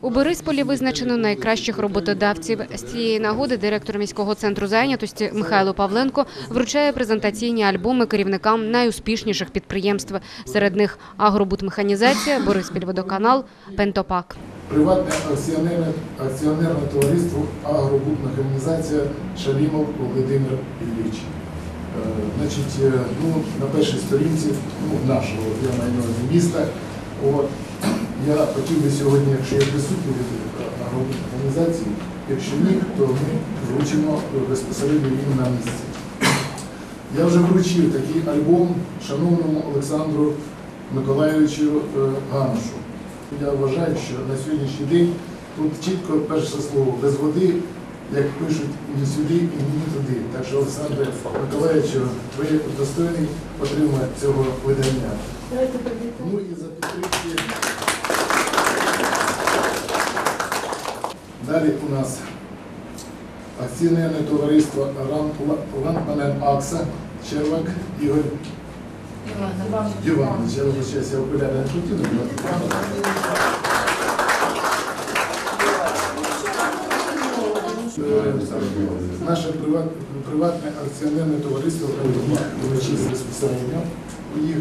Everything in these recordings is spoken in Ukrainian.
У Борисполі визначено найкращих роботодавців. З цієї нагоди директор міського центру зайнятості Михайло Павленко вручає презентаційні альбоми керівникам найуспішніших підприємств. Серед них агробутмеханізація, Бориспільводоканал, Пентопак. Приватне акціонерне, акціонерне товариство агробудмеханізація Шалімов Володимир Ілліч. Е, Значить, е, ну, на першій сторінці ну, нашого, я маю міста, от, я хотів би сьогодні, якщо є присутні від організації, якщо ні, то ми вручимо безпосередньо їм на місці. Я вже вручив такий альбом шановному Олександру Миколайовичу Ганушу. Ганошу. Я вважаю, що на сьогоднішній день тут чітко перше слово без води, як пишуть ні сюди і ні туди. Так що, Олександре Миколаївичу, ви достойний отримати цього видання. Ну і за підтримки. Далі у нас акціонерне товариство Ландманен Акса, Червак Ігор Іванович. Я вибачаюся, я окуляри не хотів. Е, Наше приватне акціонерне товариство безпосередньо їх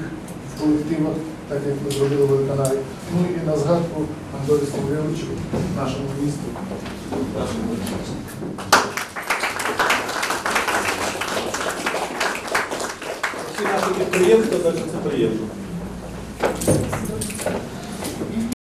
в колективах, так як ми зробили в водоканалі. Ну і на згадку Антоні Смолєвичу, нашому місту. Всі наші підприємства, так що це приємно.